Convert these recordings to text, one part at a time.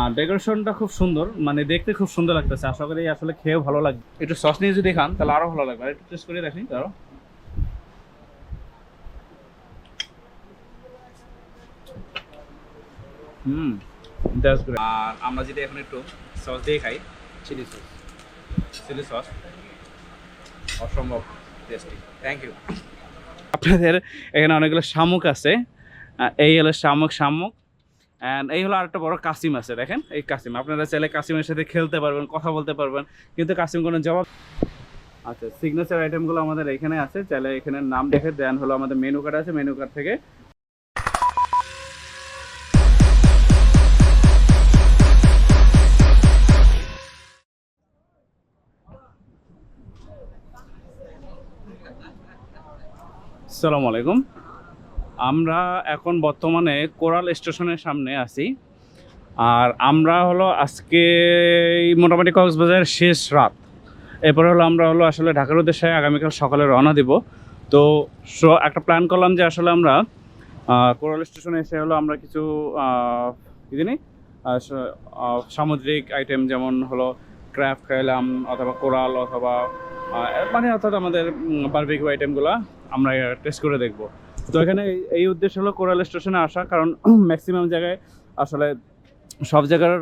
আর ডেকোরেশনটা খুব সুন্দর মানে দেখতে খুব সুন্দর লাগতেছে। আশা করি আসলে খেয়েও ভালো লাগবে। একটু সস নিয়ে যদি খান তাহলে আরও ভালো লাগবে। আর একটু টেস্ট করে দেখি তারও হুম আর আমরা যদি এখন একটু সস দিয়ে খাই চিলি সস চিলি সস অসম্ভব টেস্টি থ্যাংক ইউ আপনাদের এখানে অনেকগুলো শামুক আছে। এই হলো শামুক শামুক। অ্যান্ড এই হলো আরেকটা বড় কাসিম আছে, দেখেন? এই কাসিম, আপনারা চাইলে কাসিমের সাথে খেলতে পারবেন, কথা বলতে পারবেন, কিন্তু কাসিম কোনো জবাব আচ্ছা সিগনেচার আইটেমগুলো আমাদের এখানে আছে, চাইলে এখানে নাম দেখে দেন হলো আমাদের মেনু কার্ড আছে মেনু কার্ড থেকে আসসালামু আলাইকুম। আমরা এখন বর্তমানে কোরাল স্টেশনের সামনে আছি। আর আমরা হলো আজকে মোটামুটি কক্সবাজারের শেষ রাত। এরপরে হলো আমরা হলো আসলে ঢাকার উদ্দেশ্যে আগামীকাল সকালে রওনা দিব। তো একটা প্ল্যান করলাম যে আসলে আমরা কোরাল স্টেশনে এসে হলো আমরা কিছু কি জানি সামুদ্রিক আইটেম যেমন হলো ক্র্যাফ খাইলাম অথবা কোরাল অথবা মানে অর্থাৎ আমাদের বারবিকিউ আইটেমগুলো আমরা টেস্ট করে দেখব। তো এখানে এই- উদ্দেশ্য হলো কোরাল স্টেশনে আসা কারণ ম্যাক্সিমাম জায়গায় আসলে সব জায়গার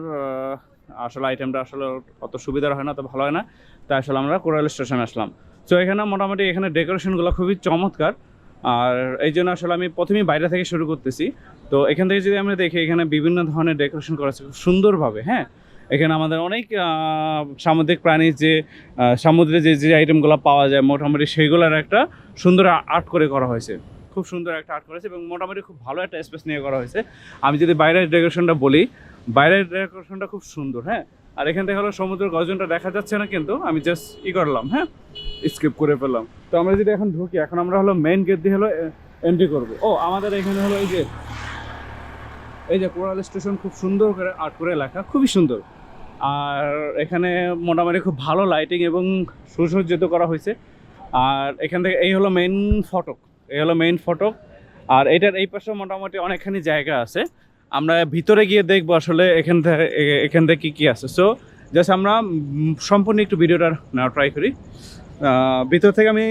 আসলে আইটেমটা আসলে অত সুবিধার হয় না অত ভালো হয় না। তাই আসলে আমরা কোরাল স্টেশনে আসলাম। তো এখানে মোটামুটি এখানে ডেকোরেশনগুলো খুবই চমৎকার। আর এই জন্য আসলে আমি প্রথমেই বাইরে থেকে শুরু করতেছি। তো এখান থেকে যদি আমরা দেখি এখানে বিভিন্ন ধরনের ডেকোরেশন করা খুব সুন্দরভাবে হ্যাঁ? এখানে আমাদের অনেক সামুদ্রিক প্রাণীর যে আহ, সমুদ্রে যে যে আইটেমগুলো পাওয়া যায় মোটামুটি সেইগুলোর একটা সুন্দর আর্ট করে করা হয়েছে। খুব সুন্দর একটা আর্ট করেছে এবং মোটামুটি খুব ভালো একটা স্পেস নিয়ে করা হয়েছে। আমি যদি বাইরের ডেকোরেশনটা বলি, বাইরের ডেকোরেশনটা খুব সুন্দর হ্যাঁ? আর এখান থেকে হলো সমুদ্রের গর্জনটা দেখা যাচ্ছে না কিন্তু, আমি জাস্ট ই করলাম হ্যাঁ? স্কিপ করে ফেললাম। তো আমরা যদি এখন ঢুকি, এখন আমরা হলো মেন গেট দিয়ে হলো এন্ট্রি করব। ও, আমাদের এখানে হলো এই যে এই যে কোরাল স্টেশন খুব সুন্দর করে আর্ট করে লেখা, খুবই সুন্দর। আর এখানে মোটামুটি খুব ভালো লাইটিং এবং সুসজ্জিত করা হয়েছে। আর এখান থেকে এই হলো মেন ফটক। এই হলো মেইন ফটক আর এটার এই পাশে মোটামুটি অনেকখানি জায়গা আছে। আমরা ভিতরে গিয়ে দেখব আসলে এখান থেকে এখান থেকে কী কী আছে। সো জাস্ট আমরা সম্পূর্ণ একটু ভিডিওটা নেওয়া ট্রাই করি। ভিতর থেকে আমি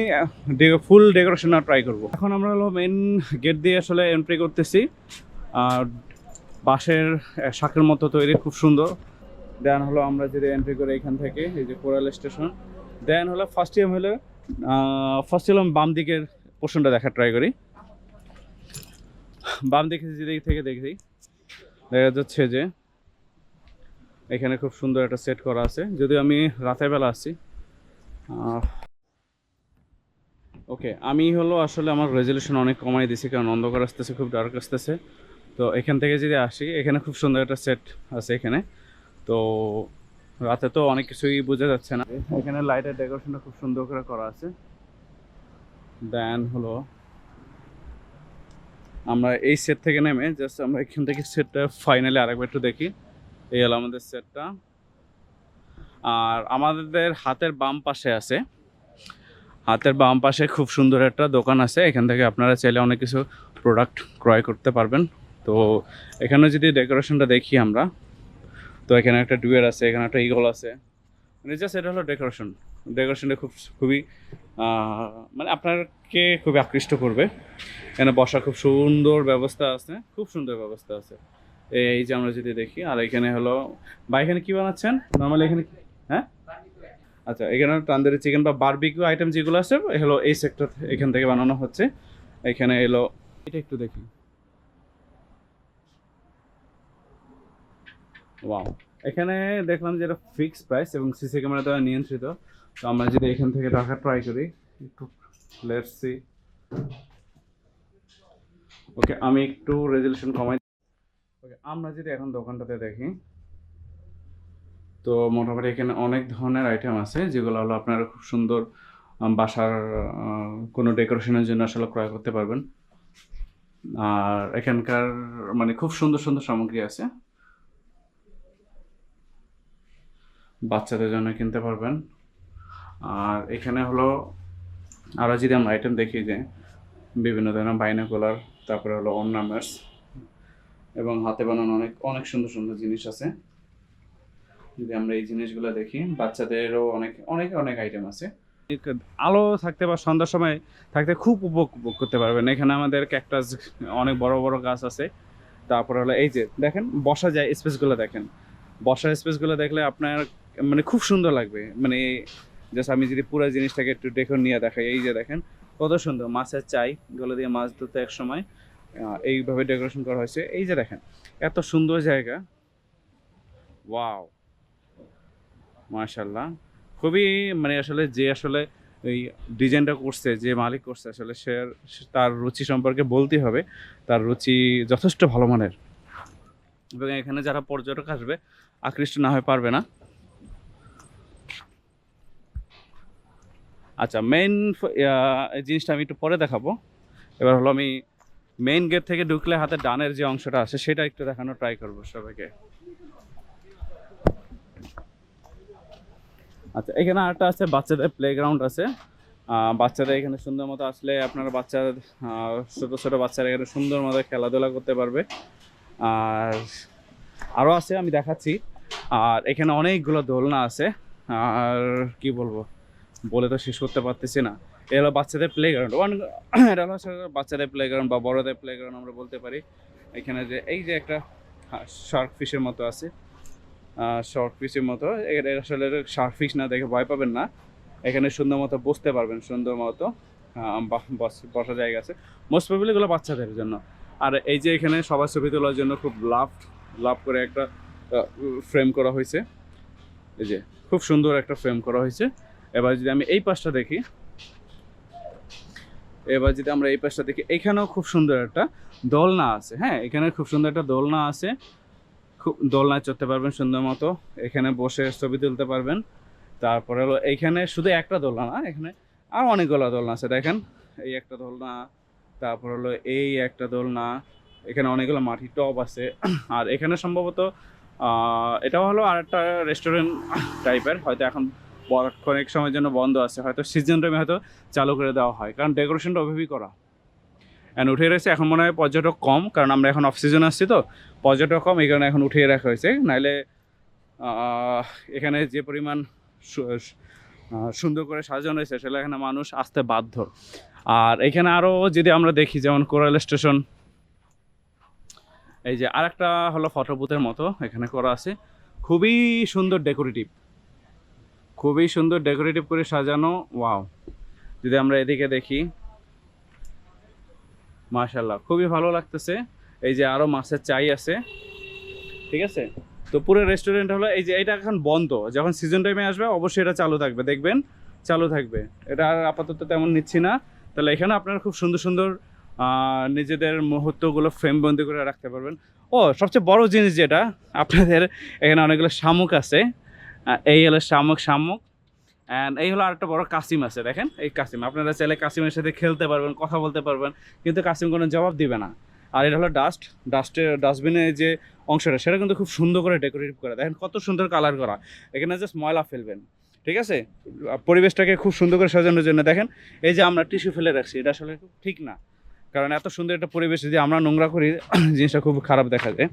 ফুল ডেকোরেশন নেওয়া ট্রাই করব। এখন আমরা হলো মেইন গেট দিয়ে আসলে এন্ট্রি করতেছি। আর বাঁশের শাকের মতো তৈরি, খুব সুন্দর। দেন হলো আমরা যদি এন্ট্রি করি এখান থেকে, এই যে কোরাল স্টেশন দেন হলো ফার্স্ট টাইম হলো ফার্স্ট হলো বাম দিকের পোর্শনটা দেখার ট্রাই করি। বাম দিকে যেদিক থেকে দেখি, দেখা যাচ্ছে যে এখানে খুব সুন্দর একটা সেট করা আছে। যদিও আমি রাতের বেলা আসছি ওকে আমি হলো আসলে আমার রেজলিউশন অনেক কমাই দিছি, কারণ অন্ধকার আসতেছে, খুব ডার্ক আসতেছে। তো এখান থেকে যদি আসি, এখানে খুব সুন্দর একটা সেট আছে এখানে। তো রাতে তো অনেক কিছুই বোঝা যাচ্ছে না। এখানে লাইটের ডেকোরেশনটা খুব সুন্দর করে করা আছে। দেন হলো, আমরা এই সেট থেকে নেমে জাস্ট আমরা এখান থেকে সেটটা ফাইনালি আরেকবার একটু দেখি। এই হলো আমাদের সেটটা আর আমাদের হাতের বাম পাশে আছে। হাতের বাম পাশে খুব সুন্দর একটা দোকান আছে। এখান থেকে আপনারা চাইলে অনেক কিছু প্রোডাক্ট ক্রয় করতে পারবেন। তো এখানে যদি ডেকোরেশনটা দেখি আমরা, তো এখানে একটা ডুয়ের আছে, এখানে একটা ইগল আছে। মানে জাস্ট এটা হলো ডেকোরেশন ডেকোরেশনটা খুব, খুবই মানে আপনাকে খুবই আকৃষ্ট করবে। এখানে বসার খুব সুন্দর ব্যবস্থা আছে, খুব সুন্দর ব্যবস্থা আছে। এই যে আমরা যদি দেখি, আর এখানে হলো, বা এখানে কী বানাচ্ছেন? নর্মালি এখানে হ্যাঁ? আচ্ছা এখানে তান্দুরি চিকেন বা বারবিকিউ আইটেম যেগুলো আছে হলো এই সেক্টর এখান থেকে বানানো হচ্ছে। এখানে এলো, এটা একটু দেখি। ওয়াও এখানে দেখলাম যে এটা ফিক্সড প্রাইস এবং সিসি ক্যামেরা দ্বারা নিয়ন্ত্রিত। তো আমরা যদি এখান থেকে টাকা ট্রাই করি, একটু লেটস ওকে আমি একটু রেজলিউশন কমাই ওকে আমরা যদি এখন দোকানটাতে দেখি, তো মোটামুটি এখানে অনেক ধরনের আইটেম আছে, যেগুলো হলো আপনারা খুব সুন্দর বাসার কোনো ডেকোরেশনের জন্য আসলে ক্রয় করতে পারবেন। আর এখানকার মানে খুব সুন্দর সুন্দর সামগ্রী আছে। বাচ্চাদের জন্য কিনতে পারবেন। আর এখানে হলো আরও যদি আমরা আইটেম দেখি যে বিভিন্ন ধরনের বাইনাকুলার তারপরে হলো অর্নামেন্টস এবং হাতে বানানো অনেক অনেক সুন্দর সুন্দর জিনিস আছে। যদি আমরা এই জিনিসগুলো দেখি, বাচ্চাদেরও অনেক অনেক অনেক আইটেম আছে। আলো থাকতে বা সন্ধ্যার সময় থাকতে খুব উপভোগ করতে পারবেন। এখানে আমাদের ক্যাকটাস অনেক বড় বড় গাছ আছে। তারপরে হলো এই যে, দেখেন, বসা যায় স্পেসগুলো দেখেন। বসার স্পেসগুলো দেখলে আপনার মানে খুব সুন্দর লাগবে। মানে জাস্ট আমি যদি পুরো জিনিসটাকে একটু ডেকোর নিয়ে দেখাই, এই যে দেখেন, কত সুন্দর মাছের চাই, গুলো দিয়ে মাছ ধরতে এক সময় এইভাবে ডেকোরেশন করা হয়েছে। এই যে দেখেন, এত সুন্দর জায়গা। ওয়াও মাশাল্লাহ খুবই মানে আসলে যে আসলে এই ডিজাইনটা করছে, যে মালিক করছে, আসলে সে তার রুচি সম্পর্কে বলতেই হবে। তার রুচি যথেষ্ট ভালো মানের। এবং এখানে যারা পর্যটক আসবে, আকৃষ্ট না হয়ে পারবে না। আচ্ছা মেইন জিনিসটা আমি একটু পরে দেখাবো। এবার হলো আমি মেইন গেট থেকে ঢুকলে হাতে ডানের যে অংশটা আছে, সেটা একটু দেখানোর ট্রাই করব সবাইকে। আচ্ছা এখানে আরেকটা আছে, বাচ্চাদের প্লেগ্রাউন্ড আছে। বাচ্চাদের এখানে সুন্দর মতো আসলে আপনারা বাচ্চা ছোটো ছোটো বাচ্চারা এখানে সুন্দর মতো খেলাধুলা করতে পারবে। আর আরও আছে, আমি দেখাচ্ছি। আর এখানে অনেকগুলো দোলনা আছে। আর কি বলব? বলে তো শেষ করতে পারতেছি না। এটা হলো বাচ্চাদের প্লেগ্রাউন্ড ওয়ান এটা হলো বাচ্চাদের প্লেগ্রাউন্ড বা বড়দের প্লেগ্রাউন্ড আমরা বলতে পারি। এখানে যে, এই যে একটা শার্ক ফিশের মতো আছে। শর্ট ফিশের মতো। এটা আসলে শার্ক ফিশ না দেখে ভয় পাবেন না। এখানে সুন্দর মতো বসতে পারবেন, সুন্দর মতো। বস- জায়গা আছে। মোস্ট প্রবলি এগুলো বাচ্চাদের জন্য। আর এই যে এখানে সবার ছবি তোলার জন্য খুব লাভ লাভ করে একটা ফ্রেম করা হয়েছে। এই যে, খুব সুন্দর একটা ফ্রেম করা হয়েছে। এবার যদি আমি এই পাশটা দেখি, এবার যদি আমরা এই পাশটা দেখি, এখানেও খুব সুন্দর একটা দোলনা আছে। হ্যাঁ এখানে খুব সুন্দর একটা দোলনা আছে। খুব দোলনায় চড়তে পারবেন সুন্দর মতো। এখানে বসে ছবি তুলতে পারবেন। তারপরে হলো এইখানে শুধু একটা দোলনা না এখানে আর অনেকগুলো দোলনা আছে। দেখেন, এই একটা দোলনা, তারপর হলো এই একটা দোলনা, এখানে অনেকগুলো মাটির টব আছে। আর এখানে সম্ভবত এটাও হলো আর একটা রেস্টুরেন্ট টাইপের হয়তো এখন অনেক সময়ের জন্য বন্ধ আছে। হয়তো সিজন টাইমে হয়তো চালু করে দেওয়া হয়। কারণ ডেকোরেশনটা ওভাবেই করা। অ্যান্ড উঠে রয়েছে এখন মনে হয় পর্যটক কম কারণ আমরা এখন অফ সিজন আসছি তো পর্যটক কম এই কারণে এখন উঠিয়ে রাখা হয়েছে। আহ, এখানে যে পরিমাণ সুন্দর করে সাজানো হয়েছে সেটা এখানে মানুষ আসতে বাধ্য। আর এখানে আরও যদি আমরা দেখি যেমন কোরাল স্টেশন এই যে আরেকটা হলো ফটো বুথের মতো এখানে করা আছে। খুবই সুন্দর ডেকোরেটিভ খুবই সুন্দর ডেকোরেটিভ করে সাজানো ওয়াও যদি আমরা এদিকে দেখি মাশাল্লাহ খুবই ভালো লাগতেছে। এই যে আরও মাছের চাই আছে, ঠিক আছে? তো পুরো রেস্টুরেন্ট হলো, এই যে এটা এখন বন্ধ, যখন সিজন টাইমে আসবে, অবশ্যই এটা চালু থাকবে, দেখবেন, চালু থাকবে। এটা আর আপাতত তেমন নিচ্ছি না। তাহলে এখানে আপনারা খুব সুন্দর সুন্দর নিজেদের মুহূর্তগুলো ফ্রেম বন্দি করে রাখতে পারবেন। ও, সবচেয়ে বড় জিনিস যেটা, আপনাদের এখানে অনেকগুলো শামুক আছে। এই হলো শামুক শামুক। অ্যান্ড এই হলো আরেকটা বড় কাসিম আছে, দেখেন? এই কাসিম। আপনারা চাইলে কাসিমের সাথে খেলতে পারবেন, কথা বলতে পারবেন, কিন্তু কাসিম কোনো জবাব দিবে না। আর এটা হলো ডাস্ট ডাস্টের ডাস্টবিনের যে অংশটা, সেটা কিন্তু খুব সুন্দর করে ডেকোরেটিভ করা। দেখেন কত সুন্দর কালার করা। এখানে জাস্ট ময়লা ফেলবেন, ঠিক আছে? পরিবেশটাকে খুব সুন্দর করে সাজানোর জন্য। দেখেন, এই যে আমরা টিস্যু ফেলে রাখছি, এটা আসলে খুব ঠিক না। কারণ এত সুন্দর একটা পরিবেশ যদি আমরা নোংরা করি, জিনিসটা খুব খারাপ দেখা যায়।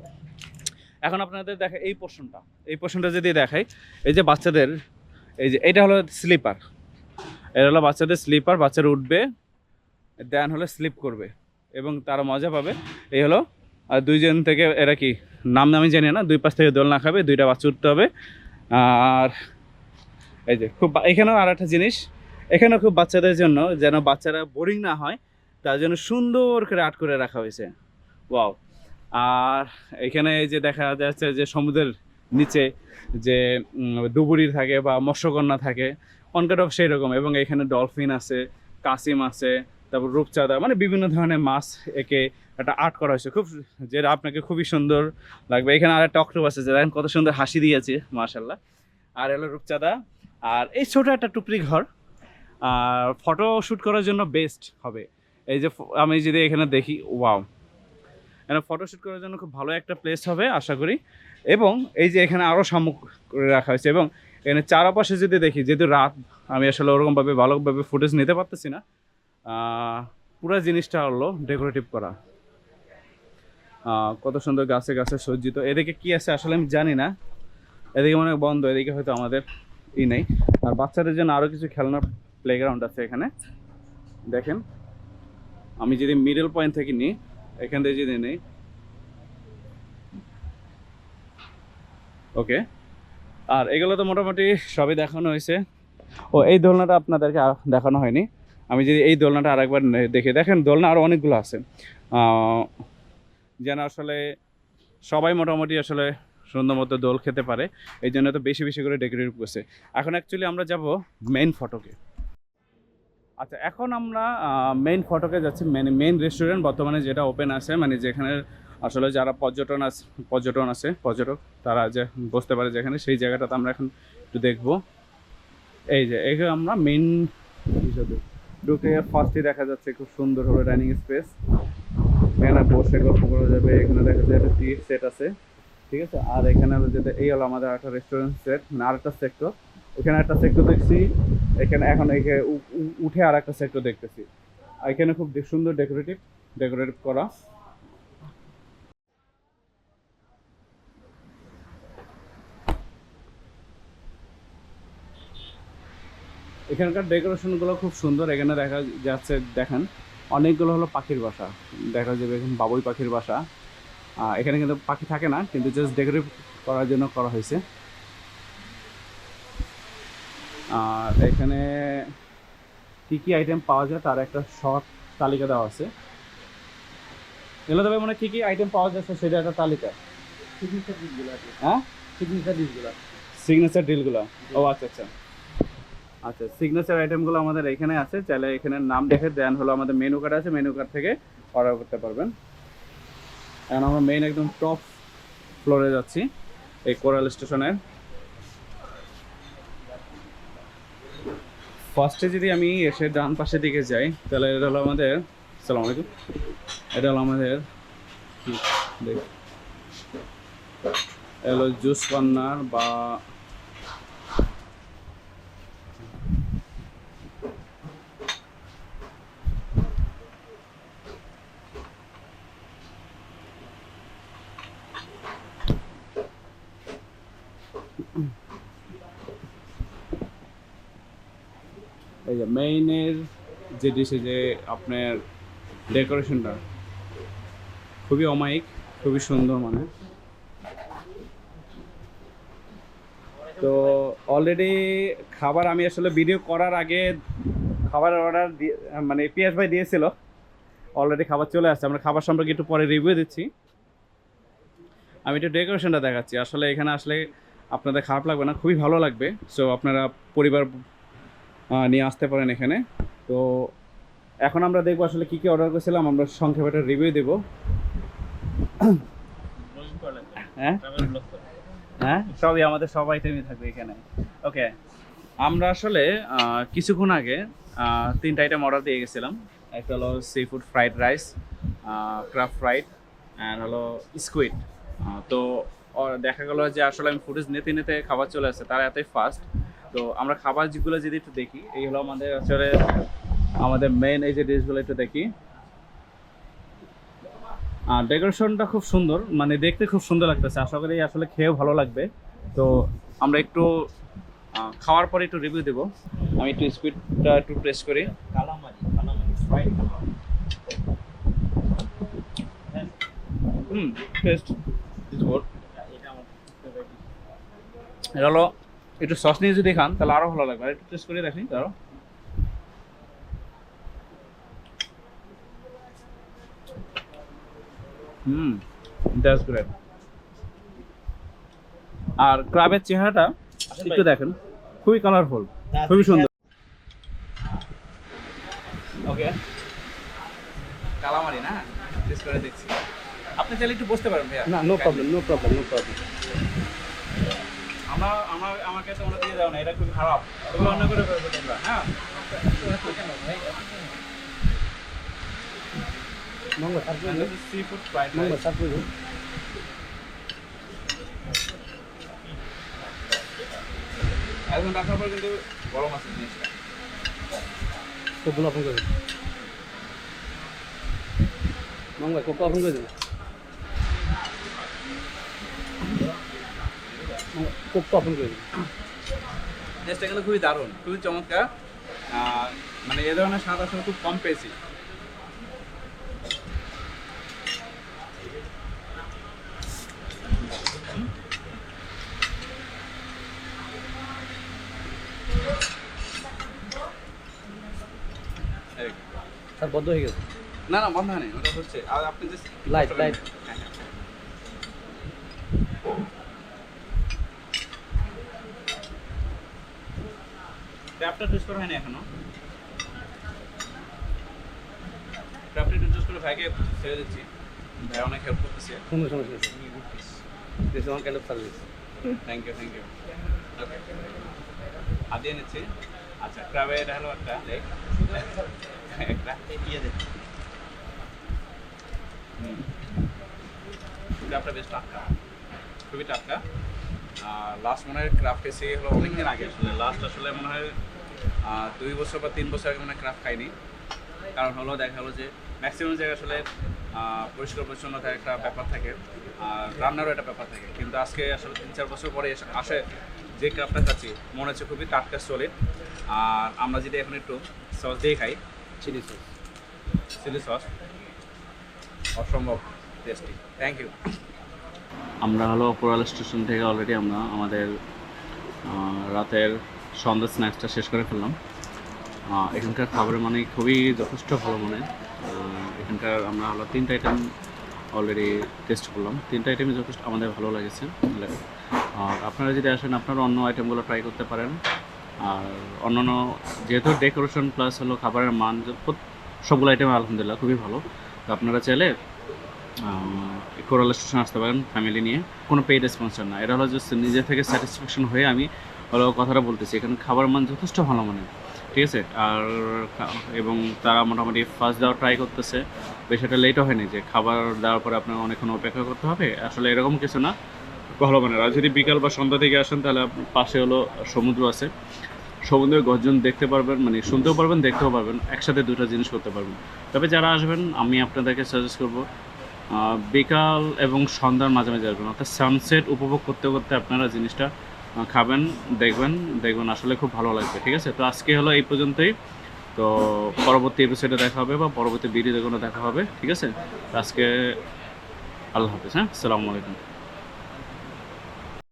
এখন আপনাদের দেখা এই পোর্শনটা এই পোর্শনটা যদি দেখাই, এই যে বাচ্চাদের, এই যে এটা হলো স্লিপার। এটা হলো বাচ্চাদের স্লিপার, বাচ্চারা উঠবে, দেন হলে স্লিপ করবে, এবং তারা মজা পাবে। এই হলো, আর দুইজন থেকে, এরা কি, নাম আমি জানি না, দুই পাশ থেকে দোল না খাবে, দুইটা বাচ্চা উঠতে হবে। আর এই যে খুব এখানেও আর একটা জিনিস, এখানেও খুব বাচ্চাদের জন্য যেন বাচ্চারা বোরিং না হয়, তার জন্য সুন্দর করে আর্ট করে রাখা হয়েছে। ওয়াও আর এখানে এই যে দেখা যাচ্ছে যে সমুদ্রের নিচে যে ডুবুরি থাকে বা মৎস্যকন্যা থাকে অনকাট অফ সেই রকম এবং এখানে ডলফিন আছে, কাসিম আছে, তারপর রূপচাঁদা মানে বিভিন্ন ধরনের মাছ একে একটা আর্ট করা হয়েছে। খুব যেটা আপনাকে খুবই সুন্দর লাগবে। এখানে আর একটা অক্টোপাস আছে দেখেন কত সুন্দর হাসি দিয়েছে মার্শাল্লাহ আর এলো রূপচাঁদা। আর এই ছোটো একটা টুপরি ঘর, আর ফটো শ্যুট করার জন্য বেস্ট হবে। এই যে, আমি যদি এখানে দেখি ওয়াও এখানে ফটোশ্যুট করার জন্য খুব ভালো একটা প্লেস হবে, আশা করি। এবং এই যে এখানে আরও শামুক করে রাখা হয়েছে এবং এখানে চারপাশে যদি দেখি, যেহেতু রাত, আমি আসলে ওরকমভাবে, ভালোভাবে ফুটেজ নিতে পারতেছি না পুরো জিনিসটা হলো ডেকোরেটিভ করা। কত সুন্দর গাছে গাছে সজ্জিত। এদিকে কি আছে আসলে আমি জানি না। এদিকে মনে বন্ধ, এদিকে হয়তো আমাদের ই নেই। আর বাচ্চাদের জন্য আরও কিছু খেলনার প্লেগ্রাউন্ড আছে এখানে। দেখেন, আমি যদি মিডল পয়েন্ট থেকে নিই এখান থেকে যদি নেই। ওকে আর এগুলো তো মোটামুটি সবই দেখানো হয়েছে। ও, এই দোলনাটা আপনাদেরকে দেখানো হয়নি। আমি যদি এই দোলনাটা আরেকবার দেখি। দেখেন, দোলনা আরও অনেকগুলো আছে। যেন আসলে সবাই মোটামুটি আসলে সুন্দর মতো দোল খেতে পারে। এই জন্য তো বেশি বেশি করে ডেকোরেট করছে। এখন অ্যাকচুয়ালি আমরা যাব মেইন ফটোকে আচ্ছা এখন আমরা মেইন ফটোকে যাচ্ছি মানে মেইন রেস্টুরেন্ট বর্তমানে যেটা ওপেন আছে মানে যেখানে আসলে যারা পর্যটন আছে পর্যটন আছে, পর্যটক, তারা যে বসতে পারে যেখানে, সেই জায়গাটাতে আমরা এখন একটু দেখব। এই যে, এখানে আমরা মেইন হিসাবে ঢুকে ফার্স্টে দেখা যাচ্ছে খুব সুন্দর হলো ডাইনিং স্পেস এখানে বসে গল্প করা যাবে, এখানে দেখা যায় একটা টি সেট আছে, ঠিক আছে? আর এখানে যেটা, এই হলো আমাদের একটা রেস্টুরেন্ট সেট মানে আরেকটা সেক্টর এখানে একটা সেক্টর দেখছি, এখানে এখন উঠে আর একটা সেক্টর দেখতেছি। এখানে খুব সুন্দর ডেকোরেটিভ ডেকোরেটিভ করা। এখানকার ডেকোরেশনগুলো খুব সুন্দর, এখানে দেখা যাচ্ছে, দেখেন, অনেকগুলো হলো পাখির বাসা। দেখা যাবে এখানে বাবুই পাখির বাসা। এখানে কিন্তু পাখি থাকে না, কিন্তু জাস্ট ডেকোরেট করার জন্য করা হয়েছে। আর এখানে কি কি আইটেম পাওয়া যায় তার একটা শর্ট তালিকা দেওয়া আছে। এগুলো তবে মানে কি কি আইটেম পাওয়া যাচ্ছে সেটা একটা তালিকা। সিগনেচার ডিশগুলো আছে। হ্যাঁ? সিগনেচার ডিলগুলো ও আচ্ছা আচ্ছা। আচ্ছা সিগনেচার আইটেমগুলো আমাদের এখানে আছে। চাইলে এখানে নাম দেখে দেন হলো আমাদের মেনু কার্ড আছে মেনু কার্ড থেকে অর্ডার করতে পারবেন। এখন আমরা মেইন একদম টপ ফ্লোরে যাচ্ছি এই কোরাল স্টেশনের ফার্স্টে যদি আমি এসে ডান পাশের দিকে যাই, তাহলে এটা হলো আমাদের সালাম আলাইকুম। এটা হলো আমাদের দেখ, এটা হলো জুস কর্নার বা মেইনের যে ডিশে যে আপনার ডেকোরেশনটা খুবই অমায়িক, খুবই সুন্দর মানে। তো অলরেডি খাবার আমি আসলে ভিডিও করার আগে খাবার অর্ডার দিয়ে মানে পিয়াস ভাই দিয়েছিল। অলরেডি খাবার চলে আসছে। আমরা খাবার সম্পর্কে একটু পরে রিভিউ দিচ্ছি। আমি একটু ডেকোরেশনটা দেখাচ্ছি। আসলে এখানে আসলে আপনাদের খারাপ লাগবে না, খুবই ভালো লাগবে। সো আপনারা পরিবার নিয়ে আসতে পারেন এখানে। তো এখন আমরা দেখব আসলে কী কী অর্ডার করেছিলাম আমরা সংক্ষেপে একটা রিভিউ দেবো। হ্যাঁ? হ্যাঁ? সবই আমাদের সব আইটেমই থাকবে এখানে। ওকে আমরা আসলে কিছুক্ষণ আগে তিনটা আইটেম অর্ডার দিয়ে গেছিলাম। একটা হলো seafood fried rice crab fried and হলো স্কুইড তো দেখা গেলো যে আসলে আমি ফুটেজ নিতে নিতে খাবার চলে আসছে তারা এতই ফাস্ট তো আমরা খাবার যেগুলো যদি একটু দেখি এই হলো আমাদের আসলে আমাদের মেন এই যে ডিশগুলো একটু দেখি। আর ডেকোরেশনটা খুব সুন্দর মানে দেখতে খুব সুন্দর লাগতেছে। আশা করি আসলে খেয়েও ভালো লাগবে। তো আমরা একটু খাওয়ার পরে একটু রিভিউ দেবো। আমি একটু স্পিডটা একটু প্রেস করি। হুম টেস্ট। এটা হলো একটু সস নিয়ে যদি খান তাহলে আরও ভালো লাগবে। আর একটু টেস্ট করে দেখি তারও হুম দ্যাটস গ্রেট আর ক্রাবের চেহারাটা একটু দেখেন খুবই কালারফুল খুবই সুন্দর। ওকে কালামারি না? টেস্ট করে দেখছি। আপনি চাইলে একটু বসতে পারেন ভাইয়া। না no problem no problem no problem আমরা আমার আমাকে তোমরা দিয়ে দাও না এটা খুব খারাপ। তুমি অন্য করে করবে তোমরা হ্যাঁ? মঙ্গল করে সি ফুড ফ্রাইড মঙ্গল করে রাখার পর কিন্তু গরম আছে জিনিসটা। কোকগুলো ওপেন করে দিন মঙ্গল কোকটা ওপেন করে কোকটা ওপেন করে দিন টেস্টটা কিন্তু খুবই দারুণ খুবই চমৎকার মানে এ ধরনের স্বাদ আসলে খুব কম পেয়েছি। স্যার বন্ধ হয়ে গেছে না না বন্ধ হয়নি ওটা হচ্ছে আর আপনি যে Light, light. ট্যাপটা চুজ করা হয়নি এখনও। ট্যাপটা একটু চুজ করে ভাইকে ছেড়ে দিচ্ছি। ভাই অনেক হেল্প করতেছে। কোনো সমস্যা নেই this one kind of service thank you thank you okay হাত দিয়ে নিচ্ছি। আচ্ছা ক্রাবে এটা হলো একটা লেগ একটা। ইয়ে দে। হুম। ক্রাবটা বেশ টাটকা। খুবই টাটকা। আর লাস্ট মনে হয় ক্রাফট এসে হলো অনেক দিন আগে। আসলে লাস্ট আসলে মনে হয় দুই বছর বা তিন বছর আগে মনে ক্রাফট খাইনি। কারণ হলো দেখা হলো যে ম্যাক্সিমাম জায়গায় আসলে পরিষ্কার পরিচ্ছন্নতার একটা ব্যাপার থাকে। আর রান্নারও একটা ব্যাপার থাকে। কিন্তু আজকে আসলে তিন চার বছর পরে আসে যে ক্রাফটটা খাচ্ছি মনে হচ্ছে খুবই টাটকা সলিড আর আমরা যদি এখন একটু সস দিয়ে খাই চিলি সস চিলি সস অসম্ভব টেস্টি থ্যাংক ইউ আমরা হলো কোরাল স্টেশন থেকে অলরেডি আমরা আমাদের রাতের সন্ধ্যা স্ন্যাক্সটা শেষ করে ফেললাম। এখানকার খাবারের মানে খুবই যথেষ্ট ভালো মানে। এখানকার আমরা হলো তিনটা আইটেম অলরেডি টেস্ট করলাম। তিনটা আইটেমই যথেষ্ট আমাদের ভালো লেগেছে। আর আপনারা যদি আসেন, আপনারা অন্য আইটেমগুলো ট্রাই করতে পারেন। আর অন্যান্য যেহেতু ডেকোরেশন প্লাস হলো খাবারের মান সবগুলো আইটেম আলহামদুলিল্লাহ খুবই ভালো। তো আপনারা চাইলে কোরাল স্টেশন আসতে পারেন ফ্যামিলি নিয়ে। কোনো পেইড স্পন্সর না। এটা হলো জাস্ট নিজে থেকে স্যাটিসফ্যাকশন হয়ে আমি হলো কথাটা বলতেছি, এখানে খাবার মান যথেষ্ট ভালো মানে ঠিক আছে? আর এবং তারা মোটামুটি ফার্স্ট দেওয়া ট্রাই করতেছে, বেশ একটা লেটও হয়নি যে খাবার দেওয়ার পরে আপনার অনেকক্ষণ অপেক্ষা করতে হবে, আসলে এরকম কিছু না, ভালো মানে। আর যদি বিকাল বা সন্ধ্যা থেকে আসেন, তাহলে পাশে হলো সমুদ্র আছে। সমুদ্রের গর্জন দেখতে পারবেন মানে শুনতেও পারবেন, দেখতেও পারবেন, একসাথে দুটো জিনিস করতে পারবেন। তবে যারা আসবেন, আমি আপনাদেরকে সাজেস্ট করব বিকাল এবং সন্ধ্যার মাঝামাঝি আসবেন, অর্থাৎ সানসেট উপভোগ করতে করতে আপনারা জিনিসটা খাবেন, দেখবেন দেখবেন আসলে খুব ভালো লাগবে, ঠিক আছে? তো আজকে হলো এই পর্যন্তই। তো পরবর্তী এপিসোডে দেখা হবে বা পরবর্তী ভিডিওতে কোনো দেখা হবে, ঠিক আছে? আজকে আল্লাহ হাফিজ হ্যাঁ? আসসালামু আলাইকুম।